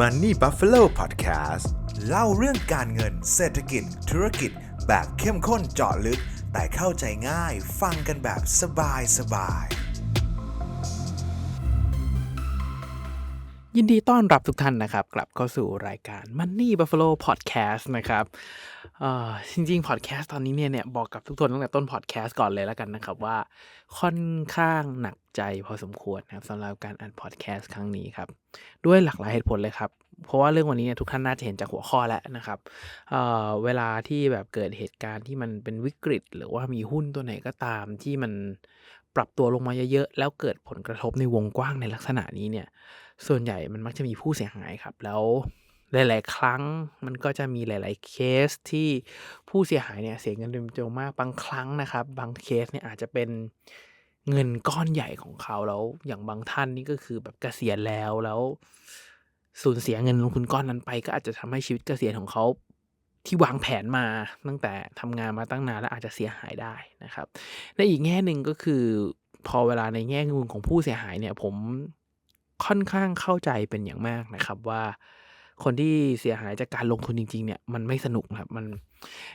Money Buffalo Podcast เล่าเรื่องการเงินเศรษฐกิจ ธุรกิจ แบบเข้มข้นเจาะลึก แต่เข้าใจง่าย ฟังกันแบบสบายสบาย ยินดีต้อนรับทุกท่านนะครับ กลับเข้าสู่รายการ Money Buffalo Podcast นะครับจริงๆ podcast ตอนนี้เนี่ยเนี่ยบอกกับทุกคนตั้งแต่ต้น podcast ก่อนเลยแล้วกันนะครับว่าค่อนข้างหนักใจพอสมควรนะครับสำหรับการอ่าน podcast ครั้งนี้ครับด้วยหลากหลายเหตุผลเลยครับ เพราะว่าเรื่องวันนี้เนี่ยทุกท่านน่าจะเห็นจากหัวข้อแล้วนะครับเเวลาที่แบบเกิดเหตุการณ์ที่มันเป็นวิกฤต หรือว่ามีหุ้นตัวไหนก็ตามที่มันปรับตัวลงมาเยอะๆแล้วเกิดผลกระทบในวงกว้างในลักษณะนี้เนี่ย ส่วนใหญ่มันมักจะมีผู้เสียหายครับ แล้วหลาย ๆ ครั้งมันก็จะมีหลาย ๆ เคสที่ผู้เสียหายเนี่ยเสียเงินเป็นจำนวนมากบางครั้งนะครับ บางเคสเนี่ยอาจจะเป็นเงินก้อนใหญ่ของเขาแล้ว อย่างบางท่านนี่ก็คือแบบเกษียณแล้วแล้วสูญเสียเงินลงทุนก้อนนั้นไป ก็อาจจะทำให้ชีวิตเกษียณของเขาที่วางแผนมาตั้งแต่ทำงานมาตั้งนานแล้วอาจจะเสียหายได้นะครับในอีกแง่หนึ่งก็คือ พอเวลาในแง่มุมของผู้เสียหายเนี่ย ผม ค่อนข้างเข้าใจเป็นอย่างมากนะครับว่า คนที่เสียหายจากการลงทุนจริง ๆ เนี่ยมันไม่สนุกครับมัน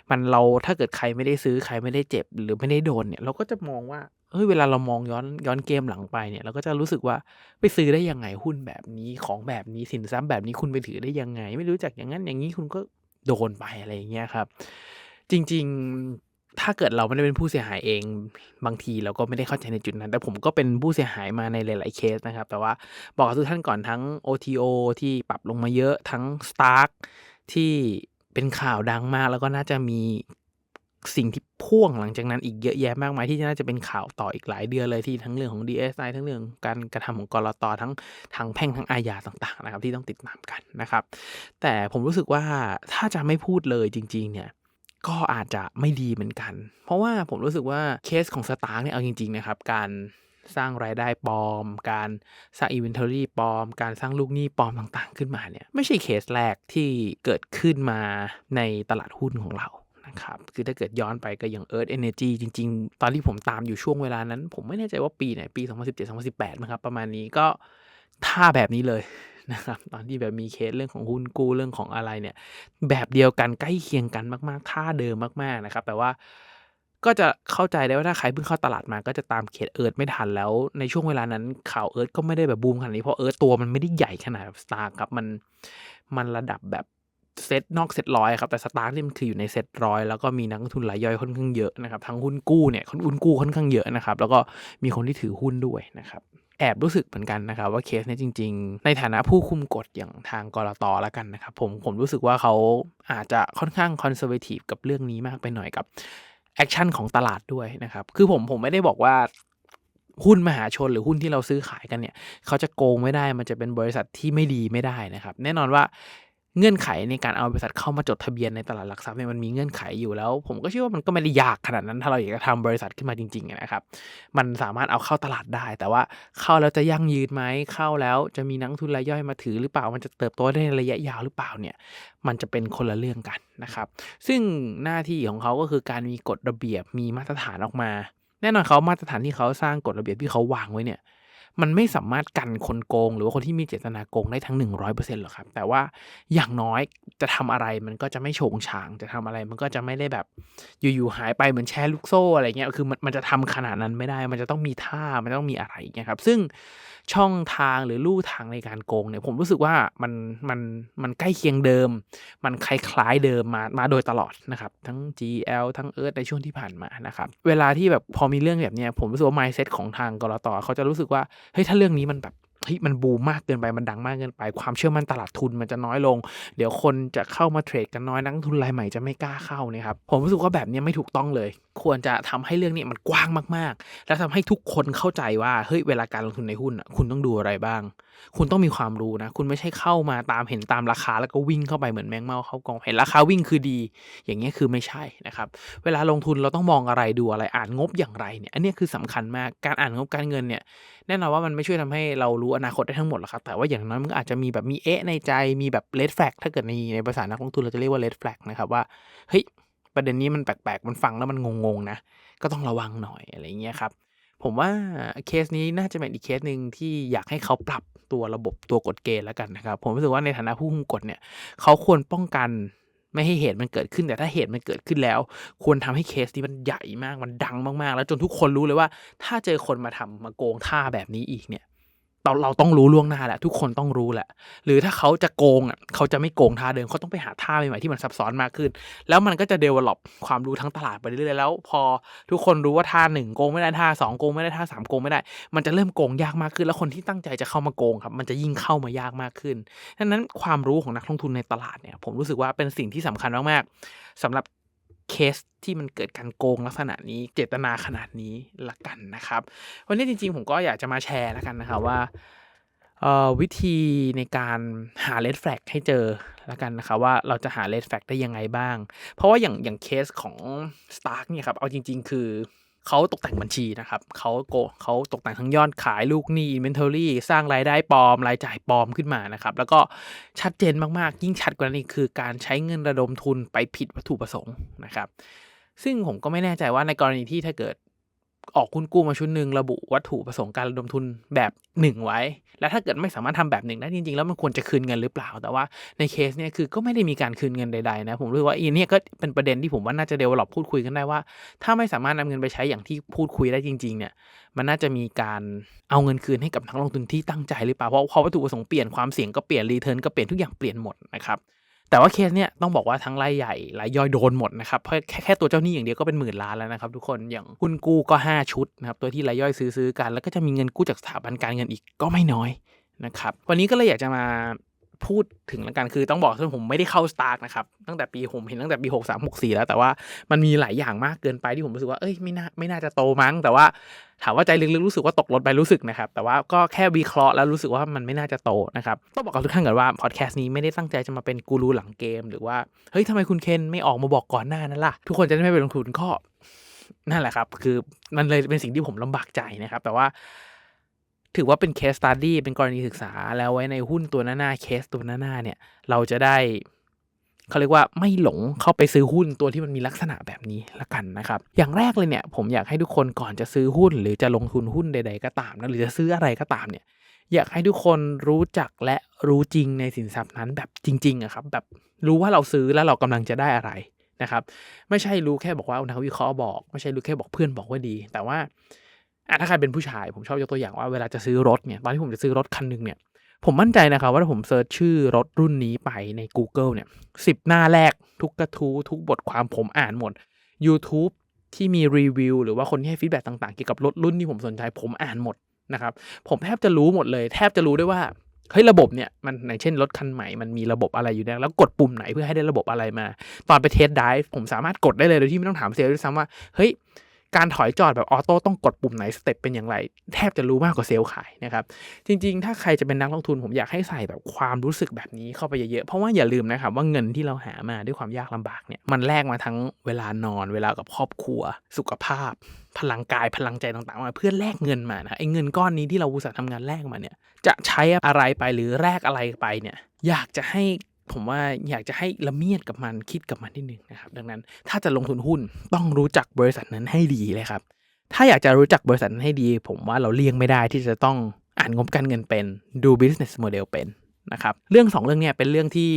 มันเราถ้าเกิดใครไม่ได้ซื้อใครไม่ได้เจ็บ หรือไม่ได้โดนเนี่ย เราก็จะมองว่าเฮ้ยเวลาเรามองย้อนย้อนเกมหลังไปเนี่ยเราก็จะรู้สึกว่าไปซื้อได้ยังไงหุ้นแบบนี้ของแบบนี้สินทรัพย์แบบนี้คุณไปถือได้ยังไง ไม่รู้จักอย่างนั้นอย่างนี้คุณก็โดนไปอะไรอย่างเงี้ยครับ จริง ๆ ถ้าเกิดเราไม่ได้เป็นผู้เสียหายเอง บางทีเราก็ไม่ได้เข้าใจในจุดนั้น แต่ผมก็เป็นผู้เสียหายมาในหลาย ๆ เคสนะครับ แต่ว่าบอกกับทุกท่านก่อนทั้ง OTO ที่ปรับลงมาเยอะทั้ง Stark ที่เป็นข่าวดังมาก แล้วก็น่าจะมีสิ่งที่พ่วงหลังจากนั้นอีกเยอะแยะมากมายที่น่าจะเป็นข่าวต่ออีกหลายเดือนเลยที่ทั้งเรื่องของ DSI ทั้งเรื่องการกระทำของกรตทั้งทางแพ่งทั้งอาญาต่าง ๆ นะครับ ที่ต้องติดตามกันนะครับ แต่ผมรู้สึกว่าถ้าจะไม่พูดเลยจริง ๆ เนี่ย ก็อาจจะไม่ดีเหมือนกัน เพราะว่าผมรู้สึกว่าเคสของสตาร์เนี่ยเอาจริง ๆ นะครับ การสร้างรายได้ปลอม การสร้าง inventory ปลอม การสร้างลูกหนี้ปลอมต่างๆ ขึ้นมาเนี่ยไม่ใช่เคสแรกที่เกิดขึ้นมาในตลาดหุ้นของเรานะครับคือถ้าเกิดย้อนไปก็อย่าง Earth Energy จริง ๆ ตอนที่ผมตามอยู่ช่วงเวลานั้น ผมไม่แน่ใจว่าปีไหนปี 2017-2018นะครับประมาณนี้ก็ท่าแบบนี้เลย นะครับตอนที่แบบมีเคสเรื่องของหุ้นกู้เรื่องของอะไรเนี่ย แบบเดียวกันใกล้เคียงกันมากๆท่าเดิมมากๆนะครับ แต่ว่าก็จะเข้าใจได้ว่าถ้าใครเพิ่งเข้าตลาดมาก็จะตามเคสเอิร์ธไม่ทันแล้ว ในช่วงเวลานั้นข่าวเอิร์ธก็ไม่ได้แบบบูมขนาดนี้เพราะเอิร์ธตัวมันไม่ได้ใหญ่ขนาดสตาร์ครับมันมันระดับแบบเซตนอกเซตร้อยครับแต่สตาร์นี่มันคืออยู่ในเซตร้อยแล้วก็มีนักทุนรายย่อยค่อนข้างเยอะนะครับทั้งหุ้นกู้เนี่ยคนหุ้นกู้ค่อนข้างเยอะนะครับแล้วก็มีคนที่ถือหุ้นด้วยนะครับ แอบรู้สึกเหมือนกันนะครับว่าเคสนี้จริง ๆ ในฐานะผู้คุมกฎอย่างทางกรตแล้วกันนะครับผมผมรู้สึกว่าเขาอาจจะค่อนข้างคอนเซอร์เวทีฟกับเรื่องนี้มากไปหน่อยกับแอคชั่นของตลาดด้วยนะครับ คือผมผมไม่ได้บอกว่าหุ้นมหาชนหรือหุ้นที่เราซื้อขายกันเนี่ย เขาจะโกงไม่ได้มันจะเป็นบริษัทที่ไม่ดีไม่ได้นะครับ แน่นอนว่า เงื่อนไขในการเอาบริษัทเข้ามาจดทะเบียนในตลาดหลักทรัพย์เนี่ยมันมีเงื่อนไขอยู่แล้ว ผมก็เชื่อว่ามันก็ไม่ได้ยากขนาดนั้น ถ้าเราอยากจะทำบริษัทขึ้นมาจริงๆนะครับมันสามารถเอาเข้าตลาดได้ แต่ว่าเข้าแล้วจะยั่งยืนไหมเข้าแล้วจะมีนักทุนรายย่อยมาถือหรือเปล่ามันจะเติบโตได้ในระยะยาวหรือเปล่าเนี่ยมันจะเป็นคนละเรื่องกันนะครับ ซึ่งหน้าที่ของเขาก็คือการมีกฎระเบียบมีมาตรฐานออกมา แน่นอนเขามาตรฐานที่เขาสร้างกฎระเบียบที่เขาวางไว้เนี่ย มันไม่สามารถกันคนโกง หรือว่าคนที่มีเจตนาโกงได้ทั้ง 100%หรอกครับ แต่ว่าอย่างน้อยจะทำอะไรมันก็จะไม่โฉงฉาง จะทำอะไรมันก็จะไม่ได้แบบอยู่ๆหายไปเหมือนแชร์ลูกโซ่อะไรเงี้ย คือมันมันจะทำขนาดนั้นไม่ได้ มันจะต้องมีท่า มันต้องมีอะไรเงี้ยครับ ซึ่งช่องทางหรือลู่ทางในการโกงเนี่ยผมรู้สึกว่ามันมันมันใกล้เคียงเดิม มันคล้ายๆเดิมมามาโดยตลอดนะครับทั้ง GL ทั้งเอิร์ธในช่วงที่ผ่านมานะครับเวลาที่แบบพอมีเรื่องแบบเนี้ยผมรู้สึกว่า mindset ของทางกรตเขาจะรู้สึกว่าเฮ้ยถ้าเรื่องนี้มันแบบเฮ้ยมันบูมมากเกินไปมันดังมากเกินไป ความเชื่อมั่นตลาดทุนมันจะน้อยลง เดี๋ยวคนจะเข้ามาเทรดกันน้อยนักทุนรายใหม่จะไม่กล้าเข้านะครับผมรู้สึกว่าแบบนี้ไม่ถูกต้องเลย ควรจะทำให้เรื่องนี้มันกว้างมากๆ แล้วทำให้ทุกคนเข้าใจว่าเฮ้ยเวลาการลงทุนในหุ้นอะคุณต้องดูอะไรบ้าง คุณต้องมีความรู้นะ คุณไม่ใช่เข้ามาตามเห็นตามราคาแล้วก็วิ่งเข้าไปเหมือนแมงเม่าเข้ากองเห็นราคาวิ่งคือดี อย่างเงี้ยคือไม่ใช่นะครับเวลาลงทุนเราต้องมองอะไรดูอะไรอ่านงบอย่างไรเนี่ยอันนี้คือสำคัญมากการอ่านงบการเงินเนี่ย แน่นอนว่ามันไม่ช่วยทำให้เรารู้อนาคตได้ทั้งหมดหรอกครับ แต่ว่าอย่างน้อยมันก็อาจจะมีแบบมีเอะในใจ มีแบบเลดแฟลกถ้าเกิดในในภาษานักลงทุนเราจะเรียกว่าเลดแฟลกนะครับว่า เฮ้ย ประเด็นนี้มันแปลกๆ มันฟังแล้วมันงงๆนะ ก็ต้องระวังหน่อยอะไรเงี้ยครับ ผมว่าเคสนี้น่าจะเป็นอีกเคสหนึ่งที่อยากให้เขาปรับตัวระบบตัวกฎเกณฑ์แล้วกันนะครับ ผมรู้สึกว่าในฐานะผู้คุมกฎเนี่ย เขาควรป้องกัน ไม่ให้เหตุมันเกิดขึ้นแต่ถ้าเหตุมันเกิดขึ้นแล้ว ควรทำให้เคสนี้มันใหญ่มากมันดังมากๆ แล้วจนทุกคนรู้เลยว่า ถ้าเจอคนมาทำมาโกงท่าแบบนี้อีกเนี่ย เราเราต้องรู้ล่วงหน้าแหละทุกคนต้องรู้แหละ หรือถ้าเขาจะโกงอะเขาจะไม่โกงท่าเดิมเขาต้องไปหาท่าใหม่ๆที่มันซับซ้อนมากขึ้น แล้วมันก็จะ develop ความรู้ทั้งตลาดไปเรื่อยๆแล้ว พอทุกคนรู้ว่าท่าหนึ่งโกงไม่ได้ท่าสองโกงไม่ได้ท่าสามโกงไม่ได้ มันจะเริ่มโกงยากมากขึ้น แล้วคนที่ตั้งใจจะเข้ามาโกงครับมันจะยิ่งเข้ามายากมากขึ้นดังนั้นความรู้ของนักลงทุนในตลาดเนี่ยผมรู้สึกว่าเป็นสิ่งที่สำคัญมากๆสำหรับ เคสที่มันเกิดการโกงลักษณะนี้เจตนาขนาดนี้ละกันนะครับ วันนี้จริงๆ ผมก็อยากจะมาแชร์แล้วกันนะครับว่าวิธีในการหาเลดแฟลกให้เจอแล้วกันนะครับว่าเราจะหาเลดแฟลกได้ยังไงบ้าง เพราะว่าอย่างอย่างเคสของ Stark เนี่ยครับเอาจริง ๆ คือ เขาตกแต่งบัญชีนะครับเขาโกเขาตกแต่งทั้งยอดขายลูกหนี้ inventory สร้างรายได้ปลอม รายจ่ายปลอมขึ้นมานะครับ แล้วก็ชัดเจนมากๆ ยิ่งชัดกว่านี้คือการใช้เงินระดมทุนไปผิดวัตถุประสงค์นะครับ ซึ่งผมก็ไม่แน่ใจว่าในกรณีที่ถ้าเกิด ออกคุณกู้มาชุดหนึ่งระบุวัตถุประสงค์การระดมทุนแบบหนึ่งไว้ แล้วถ้าเกิดไม่สามารถทำแบบหนึ่งได้จริง ๆ แล้วมันควรจะคืนเงินหรือเปล่า แต่ว่าในเคสเนี้ยคือก็ไม่ได้มีการคืนเงินใดๆนะผมรู้ว่าอีเนี่ยก็เป็นประเด็นที่ผมว่าน่าจะเดเวลลอปพูดคุยกันได้ว่า ถ้าไม่สามารถนำเงินไปใช้อย่างที่พูดคุยได้จริง ๆ เนี่ย มันน่าจะมีการเอาเงินคืนให้กับนักลงทุนที่ตั้งใจหรือเปล่าเพราะพอวัตถุประสงค์เปลี่ยนความเสี่ยงก็เปลี่ยนรีเทิร์นก็เปลี่ยนทุกอย่างเปลี่ยนหมดนะครับ แต่ว่าเคสเนี่ยต้องบอกว่าทั้งรายใหญ่รายย่อยโดนหมดนะครับเพราะแค่แค่ตัวเจ้าหนี้อย่างเดียวก็เป็นหมื่นล้านแล้วนะครับทุกคนอย่างหุ้นกู้ก็ 5 ชุดนะครับตัวที่รายย่อยซื้อซื้อกัน แล้วก็จะมีเงินกู้จากสถาบันการเงินอีกก็ไม่น้อยนะครับวันนี้ก็เลยอยากจะมาพูดถึงแล้วกันคือต้องบอกว่าผมไม่ได้เข้าสตาร์กนะครับตั้งแต่ปีผมเห็นตั้งแต่ปี 6 3 6 4 แล้ว แต่ว่ามันมีหลายอย่างมากเกินไปที่ผมรู้สึกว่าเอ้ยไม่น่าไม่น่าจะโตมั้งแต่ว่า ถามว่าใจลึกๆรู้สึกว่าตกรถไปรู้สึกนะครับ แต่ว่าก็แค่วิเคราะห์แล้วรู้สึกว่ามันไม่น่าจะโตนะครับ ต้องบอกกับทุกท่านก่อนว่าพอดแคสต์นี้ไม่ได้ตั้งใจจะมาเป็นกูรูหลังเกม หรือว่าเฮ้ยทำไมคุณเคนไม่ออกมาบอกก่อนหน้านั้นล่ะ ทุกคนจะได้ไม่ไปลงทุนก็นั่นแหละครับ คือมันเลยเป็นสิ่งที่ผมลำบากใจนะครับ แต่ว่าถือว่าเป็นเคสตัดดี้เป็นกรณีศึกษาแล้วไว้ในหุ้นตัวหน้าๆเคสตัวหน้าๆเนี่ย เราจะได้ เขาเรียกว่าไม่หลงเข้าไปซื้อหุ้นตัวที่มันมีลักษณะแบบนี้ละกันนะครับ อย่างแรกเลยเนี่ยผมอยากให้ทุกคนก่อนจะซื้อหุ้น หรือจะลงทุนหุ้นใด ๆ ก็ตามนะหรือจะซื้ออะไรก็ตามเนี่ยอยากให้ทุกคนรู้จักและรู้จริงในสินทรัพย์นั้นแบบจริงๆอะครับแบบรู้ว่าเราซื้อแล้วเรากำลังจะได้อะไรนะครับไม่ใช่รู้แค่บอกว่านักวิเคราะห์บอก ไม่ใช่รู้แค่บอกเพื่อนบอกว่าดี แต่ว่าถ้าใครเป็นผู้ชายผมชอบยกตัวอย่างว่าเวลาจะซื้อรถเนี่ยตอนที่ผมจะซื้อรถคันหนึ่งเนี่ย ผมมั่นใจนะครับว่าถ้าผมเซิร์ชชื่อรถรุ่นนี้ไปใน Google เนี่ยสิบหน้าแรกทุกกระทู้ทุกบทความผมอ่านหมด YouTube ที่มีรีวิวหรือว่าคนที่ให้ฟีดแบ็ต่างๆ เกี่ยวกับรถรุ่นที่ผมสนใจผมอ่านหมดนะครับผมแทบจะรู้หมดเลย แทบจะรู้ได้ว่าเฮ้ยระบบเนี่ยมันอย่างเช่นรถคันใหม่มันมีระบบอะไรอยู่แล้วกดปุ่มไหนเพื่อให้ได้ระบบอะไรมา ตอนไปเทสไดฟ์ผมสามารถกดได้เลยโดยที่ไม่ต้องถามเซลล์ด้วยซ้ำว่าเฮ้ย การถอยจอดแบบออโต้ต้องกดปุ่มไหนสเต็ปเป็นอย่างไร แทบจะรู้มากกว่าเซลล์ขายนะครับ จริงๆ ถ้าใครจะเป็นนักลงทุนผมอยากให้ใส่แบบความรู้สึกแบบนี้เข้าไปเยอะๆ เพราะว่าอย่าลืมนะครับว่าเงินที่เราหามาด้วยความยากลำบากเนี่ยมันแลกมาทั้งเวลานอน เวลากับครอบครัว สุขภาพ พลังกายพลังใจต่างๆมาเพื่อแลกเงินมานะไอ้เงินก้อนนี้ที่เราอุตส่าห์ทำงานแลกมาเนี่ยจะใช้อะไรไปหรือแลกอะไรไปเนี่ยอยากจะให้ ผมว่าอยากจะให้ละเมียดกับมันคิดกับมันนิดนึงนะครับ ดังนั้นถ้าจะลงทุนหุ้นต้องรู้จักบริษัทนั้นให้ดีเลยครับ ถ้าอยากจะรู้จักบริษัทนั้นให้ดี ผมว่าเราเลี่ยงไม่ได้ที่จะต้องอ่านงบการเงินเป็นดู business model เป็นนะครับเรื่องสองเรื่องเนี้ยเป็นเรื่องที่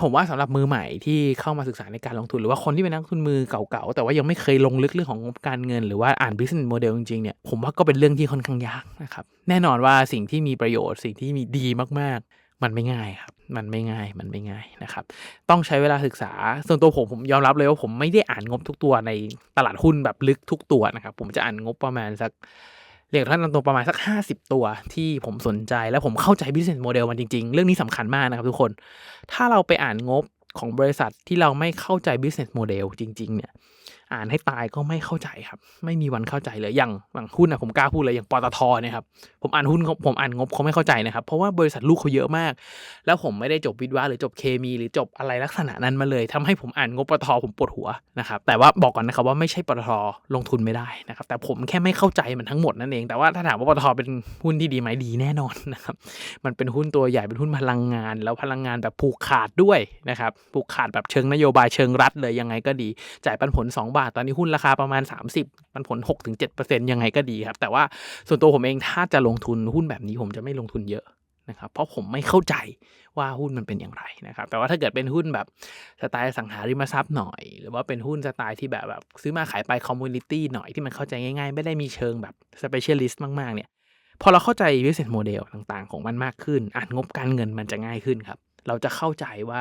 ผมว่าสำหรับมือใหม่ที่เข้ามาศึกษาในการลงทุน หรือว่าคนที่เป็นนักลงทุนมือเก่าๆแต่ว่ายังไม่เคยลงลึกเรื่องของงบการเงิน หรือว่าอ่าน business model จริงๆเนี่ยผมว่าก็เป็นเรื่องที่ค่อนข้างยากนะครับแน่นอนว่าสิ่งที่มีประโยชน์สิ่งที่มีดีมาก มันไม่ง่ายครับ มันไม่ง่าย มันไม่ง่ายนะครับ ต้องใช้เวลาศึกษา ส่วนตัวผมผมยอมรับเลยว่าผมไม่ได้อ่านงบทุกตัวในตลาดหุ้นแบบลึกทุกตัวนะครับ ผมจะอ่านงบประมาณสักเรียกท่านตรงๆประมาณสัก 50 ตัวที่ผมสนใจและผมเข้าใจ business model มันจริง ๆ เรื่องนี้สำคัญมากนะครับทุกคน ถ้าเราไปอ่านงบของบริษัทที่เราไม่เข้าใจ business model จริง ๆ เนี่ย อ่านให้ตายก็ไม่เข้าใจครับ ไม่มีวันเข้าใจเลยอย่างอย่างหุ้นนะผมกล้าพูดเลยอย่างปตทเนี่ยครับผมอ่านหุ้นผมอ่านงบเขาไม่เข้าใจนะครับ เพราะว่าบริษัทลูกเขาเยอะมาก แล้วผมไม่ได้จบวิทย์วะหรือจบเคมี หรือจบอะไรลักษณะนั้นมาเลยทำให้ผมอ่านงบปตทผมปวดหัวนะครับแต่ว่าบอกก่อนนะครับว่าไม่ใช่ปตทลงทุนไม่ได้นะครับ แต่ผมแค่ไม่เข้าใจมันทั้งหมดนั่นเอง แต่ว่าถ้าถามว่าปตทเป็นหุ้นที่ดีไหมดีแน่นอนนะครับมันเป็นหุ้นตัวใหญ่เป็นหุ้นพลังงาน แล้วพลังงานแบบผูกขาดด้วยนะครับผูกขาดแบบเชิงนโยบายเชิงรัฐเลยยังไงก็ดีจ่ายปันผล2บาท ตอนนี้หุ้นราคาประมาณ 30ปันผล 6-7%ยังไงก็ดีครับ แต่ว่าส่วนตัวผมเองถ้าจะลงทุนหุ้นแบบนี้ผมจะไม่ลงทุนเยอะนะครับเพราะผมไม่เข้าใจว่าหุ้นมันเป็นอย่างไรนะครับ แต่ว่าถ้าเกิดเป็นหุ้นแบบสไตล์สังหาริมทรัพย์หน่อย หรือว่าเป็นหุ้นสไตล์ที่แบบแบบซื้อมาขายไปคอมมูนิตี้หน่อยที่มันเข้าใจง่ายๆ ไม่ได้มีเชิงแบบสเปเชียลิสต์มากๆเนี่ยพอเราเข้าใจ business model ต่างๆ ของมันมากขึ้น อ่านงบการเงินมันจะง่ายขึ้นครับ เราจะเข้าใจว่า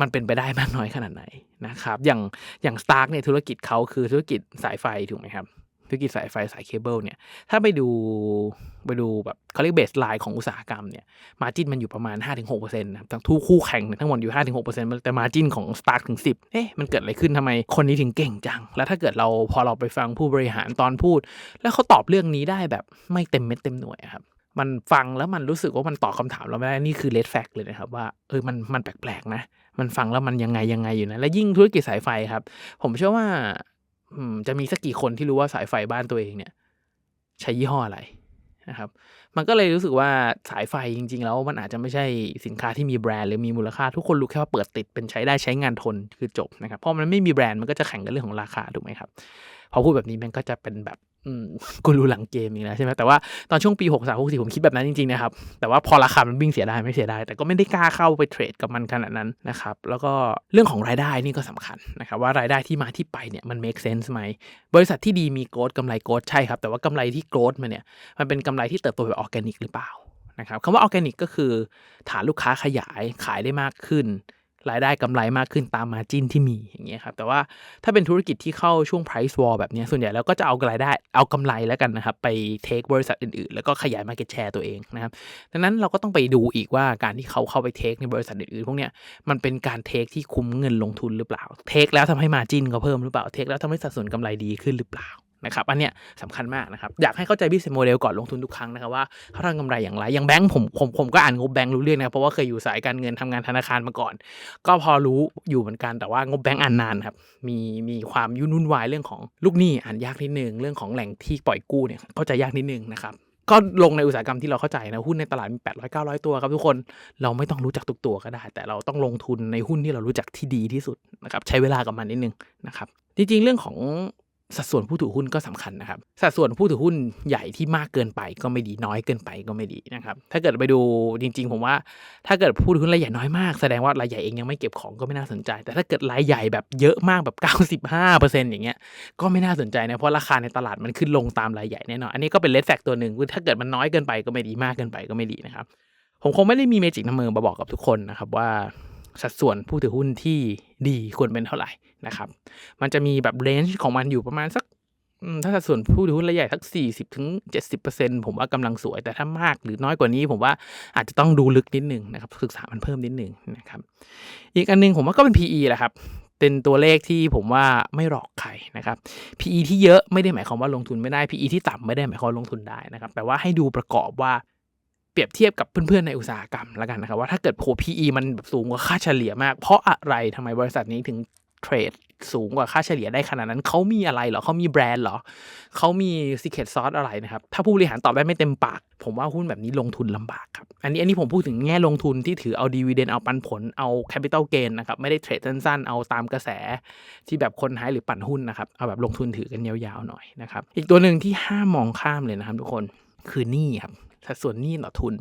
มันเป็นไปได้มากน้อยขนาดไหนนะครับ อย่างอย่าง Stark เนี่ยธุรกิจเขาคือธุรกิจสายไฟถูกไหมครับ ธุรกิจสายไฟสายเคเบิลเนี่ย ถ้าไปดูไปดูแบบเขาเรียกเบสไลน์ของอุตสาหกรรมเนี่ยมาจินมันอยู่ประมาณ 5-6%นะครับทั้งทุกคู่แข่งเนี่ยทั้งหมดอยู่ 5-6%แต่มาจินของ Stark ถึง 10 เอ๊ะมันเกิดอะไรขึ้นทำไมคนนี้ถึงเก่งจัง แล้วถ้าเกิดเราพอเราไปฟังผู้บริหารตอนพูด แล้วเขาตอบเรื่องนี้ได้แบบไม่เต็มเม็ดเต็มหน่วยครับ มันฟังแล้วมันรู้สึกว่ามันตอบคำถามเราไม่ได้ นี่คือเลดแฟกเลยนะครับว่าเออมันมันแปลกๆนะ มันฟังแล้วมันยังไงยังไงอยู่นะ และยิ่งธุรกิจสายไฟครับ ผมเชื่อว่าจะมีสักกี่คนที่รู้ว่าสายไฟบ้านตัวเองเนี่ย ใช้ยี่ห้ออะไรนะครับ มันก็เลยรู้สึกว่าสายไฟจริง ๆ แล้วมันอาจจะไม่ใช่สินค้าที่มีแบรนด์หรือมีมูลค่า ทุกคนรู้แค่ว่าเปิดติดเป็นใช้ได้ใช้งานทนคือจบนะครับเพราะมันไม่มีแบรนด์มันก็จะแข่งกันเรื่องของราคาถูกไหมครับพอพูดแบบนี้มันก็จะเป็นแบบ กูรู้หลังเกมอีกแล้วใช่ไหมแต่ว่าตอนช่วงปี6 3 6 4ผมคิดแบบนั้นจริงๆนะครับ แต่ว่าพอราคามันวิ่งเสียได้ไม่เสียได้แต่ก็ไม่ได้กล้าเข้าไปเทรดกับมันขนาดนั้นนะครับ แล้วก็เรื่องของรายได้นี่ก็สำคัญนะครับ ว่ารายได้ที่มาที่ไปเนี่ยมัน make sense ไหม บริษัทที่ดีมีโกดกำไรโกดใช่ครับ แต่ว่ากำไรที่โกดมันเนี่ยมันเป็นกำไรที่เติบโตแบบออร์แกนิกหรือเปล่านะครับคำว่าออร์แกนิกก็คือฐานลูกค้าขยายขายได้มากขึ้น รายได้กำไรมากขึ้นตามมาจิ้นที่มีอย่างเงี้ยครับแต่ว่าถ้าเป็นธุรกิจที่เข้าช่วง price war แบบนี้ส่วนใหญ่แล้วก็จะเอารายได้เอากำไรแล้วกันนะครับ ไปเทคบริษัทอื่นๆ แล้วก็ขยาย market share ตัวเองนะครับดังนั้นเราก็ต้องไปดูอีกว่าการที่เขาเข้าไปเทคในบริษัทอื่นๆ พวกเนี้ยมันเป็นการเทคที่คุ้มเงินลงทุนหรือเปล่าเทคแล้วทำให้มาจิ้นเขาเพิ่มหรือเปล่าเทคแล้วทำให้สัดส่วนกำไรดีขึ้นหรือเปล่า นะครับอันเนี้ยสำคัญมากนะครับอยากให้เข้าใจ business model ก่อนลงทุนทุกครั้งนะครับว่าเขาทำกำไรอย่างไรอย่างแบงค์ผมผมผมก็อ่านงบแบงค์รู้เรื่องนะเพราะว่าเคยอยู่สายการเงินทำงานธนาคารมาก่อน ก็พอรู้อยู่เหมือนกันแต่ว่างบแบงก์อ่านนานครับมีมีความยุ่นวุ่นวายเรื่องของลูกหนี้อ่านยากนิดนึงเรื่องของแหล่งที่ปล่อยกู้เนี่ยเข้าใจยากนิดนึงนะครับก็ลงในอุตสาหกรรมที่เราเข้าใจนะหุ้นในตลาดมี 800 900 ตัวครับทุกคนเราไม่ต้องรู้จักทุกตัวก็ได้ แต่เราต้องลงทุนในหุ้นที่เรารู้จักที่ดีที่สุดนะครับใช้เวลากับมันนิดนึงนะครับจริงๆเรื่องของ สัดส่วนผู้ถือหุ้นก็สำคัญนะครับ สัดส่วนผู้ถือหุ้นใหญ่ที่มากเกินไปก็ไม่ดีน้อยเกินไปก็ไม่ดีนะครับ ถ้าเกิดไปดูจริง ๆ ผมว่า ถ้าเกิดผู้ถือหุ้นรายใหญ่น้อยมากแสดงว่ารายใหญ่เองยังไม่เก็บของก็ไม่น่าสนใจ แต่ถ้าเกิดรายใหญ่แบบเยอะมากแบบ 95%อย่างเงี้ยก็ไม่น่าสนใจนะเพราะราคาในตลาดมันขึ้นลงตามรายใหญ่แน่นอนอันนี้ก็เป็นเลสแฟกตัวหนึ่งคือถ้าเกิดมันน้อยเกินไปก็ไม่ดีมากเกินไปก็ไม่ดีนะครับผมคงไม่ได้มีเมจิกน้ำมือมาบอกกับทุกคนนะครับว่า สัดส่วนผู้ถือหุ้นที่ดีควรเป็นเท่าไหร่นะครับ มันจะมีแบบเรนจ์ของมันอยู่ประมาณสักถ้าสัดส่วนผู้ถือหุ้นรายใหญ่สักสี่สิบถึงเจ็ดสิบเปอร์เซ็นผมว่ากำลังสวย แต่ถ้ามากหรือน้อยกว่านี้ ผมว่าอาจจะต้องดูลึกนิดนึงนะครับศึกษามันเพิ่มนิดนึงนะครับอีกอันหนึงผมว่าก็เป็น PE แหละครับเป็นตัวเลขที่ผมว่าไม่หลอกใครนะครับ PE ที่เยอะไม่ได้หมายความว่าลงทุนไม่ได้ PE ที่ต่ำไม่ได้หมายความลงทุนได้นะครับแต่ว่าให้ดูประกอบว่า เปรียบเทียบกับเพื่อนๆในอุตสาหกรรมแล้วกันนะครับว่าถ้าเกิดโผ PE มันแบบสูงกว่าค่าเฉลี่ยมาก เพราะอะไรทำไมบริษัทนี้ถึงเทรดสูงกว่าค่าเฉลี่ยได้ขนาดนั้น เขามีอะไรเหรอเขามีแบรนด์เหรอเขามี secret sauce อะไรนะครับ ถ้าผู้บริหารตอบได้ไม่เต็มปาก ผมว่าหุ้นแบบนี้ลงทุนลำบากครับ อันนี้อันนี้ผมพูดถึงแง่ลงทุนที่ถือเอาดีเวเดนเอาปันผลเอา capital gain นะครับ ไม่ได้เทรดสั้นๆ เอาตามกระแสที่แบบคนหายหรือปั่นหุ้นนะครับ เอาแบบลงทุนถือกันยาวๆหน่อยนะครับ อีกตัวหนึ่งที่ห้ามมองข้ามเลยนะครับทุกคนคือหนี้ครับ สัดส่วนหนี้ต่อทุน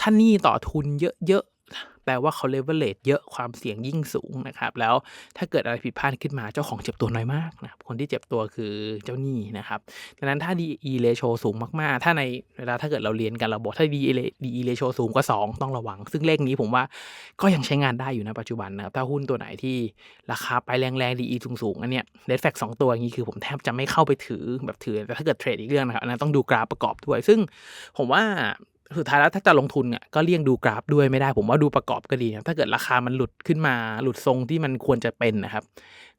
ถ้าหนี้ต่อทุนเยอะ แปลว่าเขาเลเวลเลตเยอะความเสี่ยงยิ่งสูงนะครับ แล้วถ้าเกิดอะไรผิดพลาดขึ้นมาเจ้าของเจ็บตัวน้อยมากนะครับคนที่เจ็บตัวคือเจ้าหนี้นะครับดังนั้นถ้า DE ratio สูงมากๆ ถ้าในเวลาถ้าเกิดเราเรียนกันเราบอกถ้า DE ratio สูงกว่า 2 ต้องระวัง ซึ่งเลขนี้ผมว่าก็ยังใช้งานได้อยู่นะปัจจุบันนะครับถ้าหุ้นตัวไหนที่ราคาไปแรงๆ DE สูงๆอันเนี้ยเดฟแฟกสองตัวอย่างนี้คือผมแทบจะไม่เข้าไปถือแบบถือแต่ถ้าเกิดเทรดอีกเรื่องนะครับอันนั้นต้องดูกราฟประกอบด้วย ซึ่งผมว่า สุดท้ายแล้วถ้าจะลงทุนอะก็เลี่ยงดูกราฟด้วยไม่ได้ ผมว่าดูประกอบก็ดีนะถ้าเกิดราคามันหลุดขึ้นมาหลุดทรงที่มันควรจะเป็นนะครับ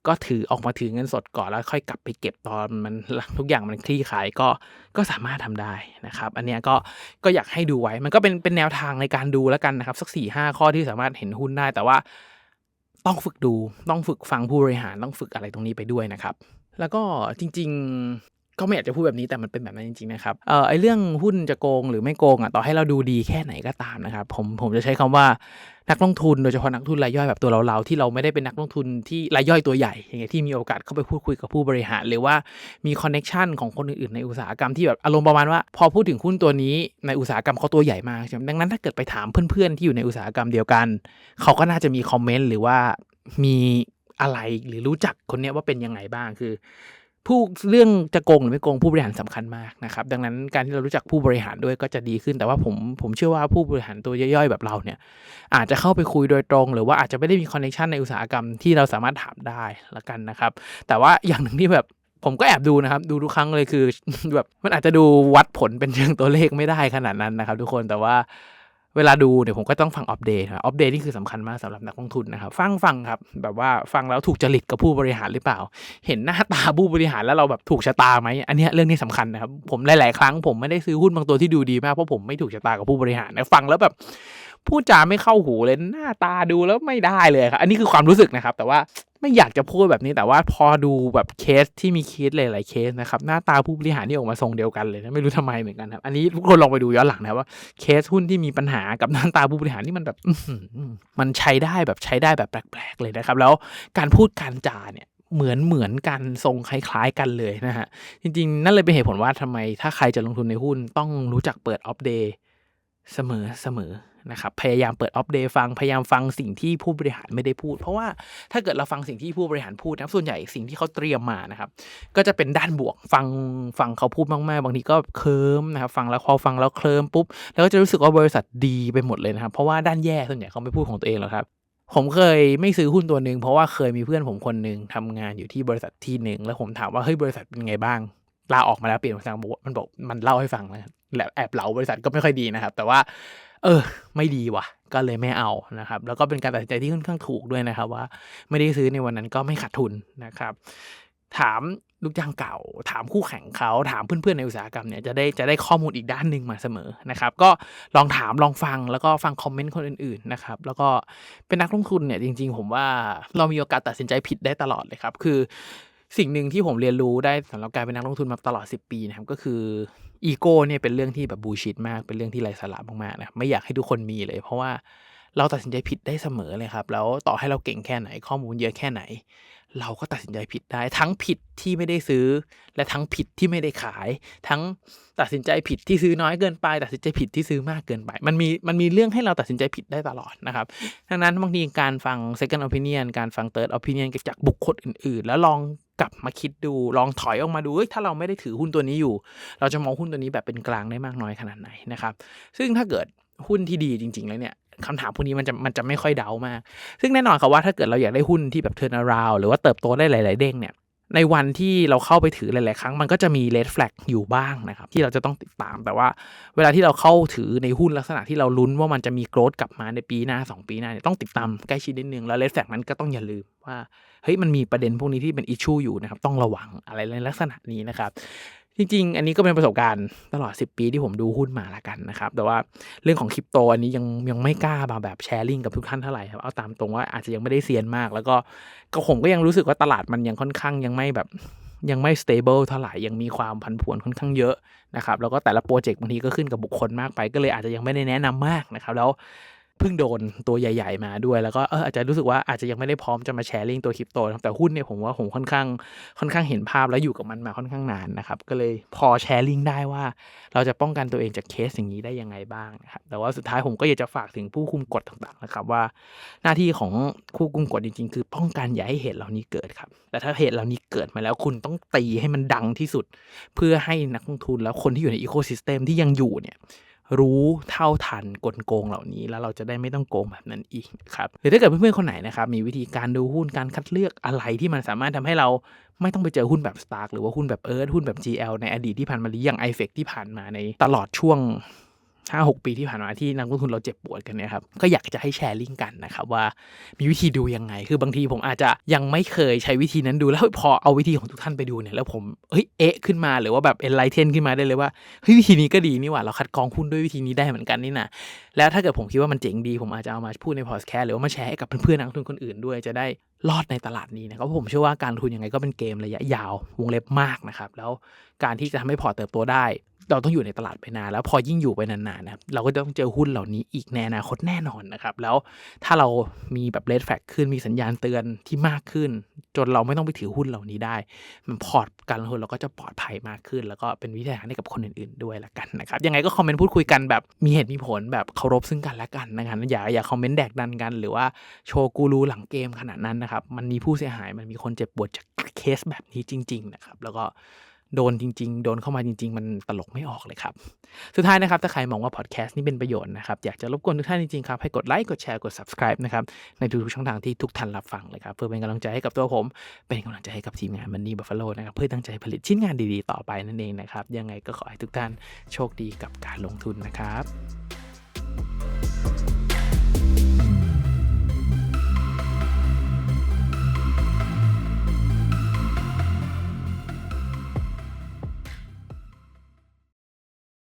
ก็ถือออกมาถือเงินสดก่อนแล้วค่อยกลับไปเก็บตอนมันทุกอย่างมันคลี่คลายก็ก็สามารถทำได้นะครับ อันนี้ก็ก็อยากให้ดูไว้มันก็เป็นเป็นแนวทางในการดูแล้วกันนะครับสักสี่ห้าข้อที่สามารถเห็นหุ้นได้แต่ว่าต้องฝึกดูต้องฝึกฟังผู้บริหารต้องฝึกอะไรตรงนี้ไปด้วยนะครับ แล้วก็จริง ก็ไม่อยากจะพูดแบบนี้แต่มันเป็นแบบนั้นจริงๆนะครับเอ่อไอเรื่องหุ้นจะโกงหรือไม่โกงอะต่อให้เราดูดีแค่ไหนก็ตามนะครับผมผมจะใช้คำว่านักลงทุนโดยเฉพาะนักลงทุนรายย่อยแบบตัวเราๆที่เราไม่ได้เป็นนักลงทุนที่รายย่อยตัวใหญ่อย่างเงี้ยที่มีโอกาสเข้าไปพูดคุยกับผู้บริหาร หรือว่ามีคอนเน็ชันของคนอื่นๆในอุตสาหกรรมที่แบบอารมณ์ประมาณว่า พอพูดถึงหุ้นตัวนี้ในอุตสาหกรรมเขาตัวใหญ่มากใช่ไหมดังนั้นถ้าเกิดไปถามเพื่อนๆที่อยู่ในอุตสาหกรรมเดียวกันเขาก็น่าจะมีคอมเมนต์หรือว่ามีอะไรหรือรู้จักคนเนี้ยว่าเป็นยังไงบ้างคือ ผู้เรื่องจะโกงหรือไม่โกงผู้บริหารสำคัญมากนะครับ ดังนั้นการที่เรารู้จักผู้บริหารด้วยก็จะดีขึ้น แต่ว่าผมผมเชื่อว่าผู้บริหารตัวย่อยๆแบบเราเนี่ย อาจจะเข้าไปคุยโดยตรง หรือว่าอาจจะไม่ได้มีคอนเนคชันในอุตสาหกรรมที่เราสามารถถามได้ละกันนะครับ แต่ว่าอย่างหนึ่งที่แบบผมก็แอบดูนะครับ ดูทุกครั้งเลยคือแบบมันอาจจะดูวัดผลเป็นเชิงตัวเลขไม่ได้ขนาดนั้นนะครับ ทุกคนแต่ว่า เวลาดูเนี่ยผมก็ต้องฟังอัปเดตครับอัปเดตนี่คือสำคัญมากสำหรับนักลงทุนนะครับ ฟังฟังครับ แบบว่าฟังแล้วถูกจริตกับผู้บริหารหรือเปล่า เห็นหน้าตาผู้บริหารแล้วเราแบบถูกชะตาไหมอันนี้เรื่องนี้สำคัญนะครับ ผมหลาย ๆ ครั้งผมไม่ได้ซื้อหุ้นบางตัวที่ดูดีมากเพราะผมไม่ถูกชะตากับผู้บริหารนะฟังแล้วแบบ พูดจาไม่เข้าหูเลยหน้าตาดูแล้วไม่ได้เลยครับ อันนี้คือความรู้สึกนะครับ แต่ว่าไม่อยากจะพูดแบบนี้แต่ว่าพอดูแบบเคสที่มีเคสหลายๆเคสนะครับหน้าตาผู้บริหารนี่ออกมาทรงเดียวกันเลยนะไม่รู้ทำไมเหมือนกันครับ อันนี้ทุกคนลองไปดูย้อนหลังนะว่าเคสหุ้นที่มีปัญหากับหน้าตาผู้บริหารนี่มันแบบมันใช้ได้แบบใช้ได้แบบแปลกๆเลยนะครับ แล้วการพูดการจาเนี่ยเหมือนเหมือนกันทรงคล้ายๆกันเลยนะฮะจริงๆ นั่นเลยเป็นเหตุผลว่าทำไมถ้าใครจะลงทุนในหุ้นต้องรู้จักเปิดออฟเดย์เสมอเสมอ นะครับพยายามเปิดออฟเดย์ฟังพยายามฟังสิ่งที่ผู้บริหารไม่ได้พูด เพราะว่าถ้าเกิดเราฟังสิ่งที่ผู้บริหารพูดนะส่วนใหญ่สิ่งที่เขาเตรียมมานะครับ ก็จะเป็นด้านบวกฟังฟังเขาพูดมากๆ บางทีก็เคลิ้มนะครับฟังแล้วพอฟังแล้วเคลิ้มปุ๊บ แล้วก็จะรู้สึกว่าบริษัทดีไปหมดเลยนะครับ เพราะว่าด้านแย่ส่วนใหญ่เขาไม่พูดของตัวเองหรอกครับผมเคยไม่ซื้อหุ้นตัวหนึ่งเพราะว่าเคยมีเพื่อนผมคนหนึ่งทำงานอยู่ที่บริษัทที่หนึ่งแล้วผมถามว่าเฮ้ยบริษัทเป็นไงบ้างลาออกมาแล้วเปลี่ยนบริษัทมันบอกมันเล่าให้ฟังนะแอบเหลาบริษัทก็ไม่ค่อยดีนะครับ แต่ว่า เออ ไม่ดีว่ะ ก็เลยไม่เอานะครับ แล้วก็เป็นการตัดสินใจที่ค่อนข้างถูกด้วยนะครับ ว่า ไม่ได้ซื้อในวันนั้นก็ไม่ขาดทุนนะครับ ถามลูกจ้างเก่า ถามคู่แข่งเขา ถามเพื่อนๆในอุตสาหกรรมเนี่ยจะได้จะได้ข้อมูลอีกด้านหนึ่งมาเสมอนะครับ ก็ลองถามลองฟังแล้วก็ฟังคอมเมนต์คนอื่นๆนะครับ แล้วก็เป็นนักลงทุนเนี่ยจริง ๆ ผมว่าเรามีโอกาสตัดสินใจผิดได้ตลอดเลยครับ คือ สิ่งหนึ่งที่ผมเรียนรู้ได้สำหรับการเป็นนักลงทุนมาตลอด 10 ปีนะครับก็คืออีโก้เนี่ยเป็นเรื่องที่แบบบูชิดมากเป็นเรื่องที่ไร้สาระมากๆนะไม่อยากให้ทุกคนมีเลย เพราะว่าเราตัดสินใจผิดได้เสมอเลยครับ แล้วต่อให้เราเก่งแค่ไหนข้อมูลเยอะแค่ไหน เราก็ตัดสินใจผิดได้ ทั้งผิดที่ไม่ได้ซื้อ และทั้งผิดที่ไม่ได้ขาย ทั้งตัดสินใจผิดที่ซื้อน้อยเกินไป ตัดสินใจผิดที่ซื้อมากเกินไป มันมีมันมีเรื่องให้เราตัดสินใจผิดได้ตลอดนะครับดังนั้นบางทีการฟัง second opinion การฟัง third opinion จากบุคคลอื่น ๆ แล้วลอง กลับมาคิดดูลองถอยออกมาดูถ้าเราไม่ได้ถือหุ้นตัวนี้อยู่ เราจะมองหุ้นตัวนี้แบบเป็นกลางได้มากน้อยขนาดไหนนะครับ ซึ่งถ้าเกิดหุ้นที่ดีจริง ๆ แล้วเนี่ยคำถามพวกนี้มันจะมันจะไม่ค่อยเดามาก ซึ่งแน่นอนครับว่าถ้าเกิดเราอยากได้หุ้นที่แบบเทิร์นาราวหรือว่าเติบโตได้หลาย ๆ เด้งเนี่ย ในวันที่เราเข้าไปถือหลาย ๆ ครั้ง มันก็จะมีเลดแฟลกอยู่บ้างนะครับ ที่เราจะต้องติดตาม แต่ว่าเวลาที่เราเข้าถือในหุ้นลักษณะที่เราลุ้นว่ามันจะมีโกรธกลับมาในปีหน้า 2 ปีหน้าเนี่ยต้องติดตามใกล้ชิดนิดนึง แล้วเลดแฟลกนั้นก็ต้องอย่าลืมว่าเฮ้ยมันมีประเด็นพวกนี้ที่เป็นอิชชูอยู่นะครับ ต้องระวังอะไรในลักษณะนี้นะครับ จริงๆ อันนี้ก็เป็นประสบการณ์ตลอด 10 ปีที่ผมดูหุ้นมาละกันนะครับ แต่ว่าเรื่องของคริปโตอันนี้ยังยังไม่กล้ามาแบบแชร์ลิงกับทุกท่านเท่าไหร่ครับ เอาตามตรงว่าอาจจะยังไม่ได้เซียนมาก แล้วก็ก็ผมก็ยังรู้สึกว่าตลาดมันยังค่อนข้างยังไม่แบบยังไม่ stable เท่าไหร่ ยังมีความผันผวนค่อนข้างเยอะนะครับ แล้วก็แต่ละโปรเจกต์บางทีก็ขึ้นกับบุคคลมากไป ก็เลยอาจจะยังไม่ได้แนะนำมากนะครับ แล้ว เพิ่งโดนตัวใหญ่ ๆ มาด้วย แล้วก็เอออาจจะรู้สึกว่าอาจจะยังไม่ได้พร้อมจะมาแชร์ลิงตัวคริปโตแต่หุ้นเนี่ยผมว่าผมค่อนข้างค่อนข้างเห็นภาพแล้วอยู่กับมันมาค่อนข้างนานนะครับ ก็เลยพอแชร์ลิงได้ว่า เราจะป้องกันตัวเองจากเคสอย่างนี้ได้ยังไงบ้างนะครับแต่ว่าสุดท้ายผมก็อยากจะฝากถึงผู้คุมกฎต่างๆนะครับว่า หน้าที่ของผู้คุมกฎจริง ๆ คือป้องกันอย่าให้เหตุเหล่านี้เกิดครับแต่ถ้าเหตุเหล่านี้เกิดมาแล้วคุณต้องตีให้มันดังที่สุด เพื่อให้นักลงทุนแล้วคนที่อยู่ในอีโคซิสเต็มที่ยังอยู่เนี่ย รู้เท่าทันกลโกงเหล่านี้ แล้วเราจะได้ไม่ต้องโกงแบบนั้นอีกครับหรือถ้าเกิดเพื่อนๆคนไหนนะครับมีวิธีการดูหุ้นการคัดเลือกอะไรที่มันสามารถทำให้เราไม่ต้องไปเจอหุ้นแบบ Stark หรือว่าหุ้นแบบเอิร์ธหุ้นแบบ GL ในอดีตที่ผ่านมาหรืออย่าง i f เฟกที่ผ่านมาในตลอดช่วง ห้าหกปีที่ผ่านมาที่นักลงทุนเราเจ็บปวดกันเนี่ยครับก็อยากจะให้แชร์ลิงก์กันนะครับว่ามีวิธีดูยังไง คือบางทีผมอาจจะยังไม่เคยใช้วิธีนั้นดูแล้วพอเอาวิธีของทุกท่านไปดูเนี่ยแล้วผมเฮ้ยเอ๊ะขึ้นมาหรือว่าแบบเอ็นไลเทนขึ้นมาได้เลยว่าเฮ้ยวิธีนี้ก็ดีนี่หว่าเราคัดกรองหุ้นด้วยวิธีนี้ได้เหมือนกันนี่นะแล้วถ้าเกิดผมคิดว่ามันเจ๋งดีผมอาจจะเอามาพูดในพอดแคสต์หรือว่ามาแชร์ให้กับเพื่อนๆนักลงทุนคนอื่นด้วยจะได้รอดในตลาดนี้นะครับเพราะผมเชื่อว่าการลงทุนยังไงก็เป็นเกมระยะยาววงเล็บมากนะครับแล้วการที่จะทำให้พอร์ตเติบโตได้ เราต้องอยู่ในตลาดไปนานแล้วพอยิ่งอยู่ไปนานๆนะครับเราก็จะต้องเจอหุ้นเหล่านี้อีกในอนาคตแน่นอนนะครับ แล้วถ้าเรามีแบบเลดแฟกขึ้นมีสัญญาณเตือนที่มากขึ้น จนเราไม่ต้องไปถือหุ้นเหล่านี้ได้ มันพอร์ตการลงทุนเราก็จะปลอดภัยมากขึ้น แล้วก็เป็นวิธีการให้กับคนอื่นๆด้วยละกันนะครับยังไงก็คอมเมนต์พูดคุยกันแบบมีเหตุมีผลแบบเคารพซึ่งกันและกันนะครับอย่าอย่าคอมเมนต์แดกดันกัน หรือว่าโชว์กูรูหลังเกมขนาดนั้นนะครับมันมีผู้เสียหายมันมีคนเจ็บปวดจากเคสแบบนี้จริง ๆ นะครับ แล้วก็ โดนจริง ๆ โดนเข้ามาจริง ๆ มันตลกไม่ออกเลยครับ สุดท้ายนะครับ ถ้าใครมองว่าพอดแคสต์นี้เป็นประโยชน์นะครับ อยากจะรบกวนทุกท่านจริง ๆ ครับ ให้กดไลค์กดแชร์กด subscribe นะครับ ในทุกๆช่องทางที่ทุกท่านรับฟังเลยครับ เพื่อเป็นกำลังใจให้กับตัวผม เป็นกำลังใจให้กับทีมงาน Money Buffalo นะครับเพื่อตั้งใจผลิตชิ้นงานดีๆ ต่อไปนั่นเองนะครับยังไงก็ขอให้ทุกท่านโชคดีกับการลงทุนนะครับ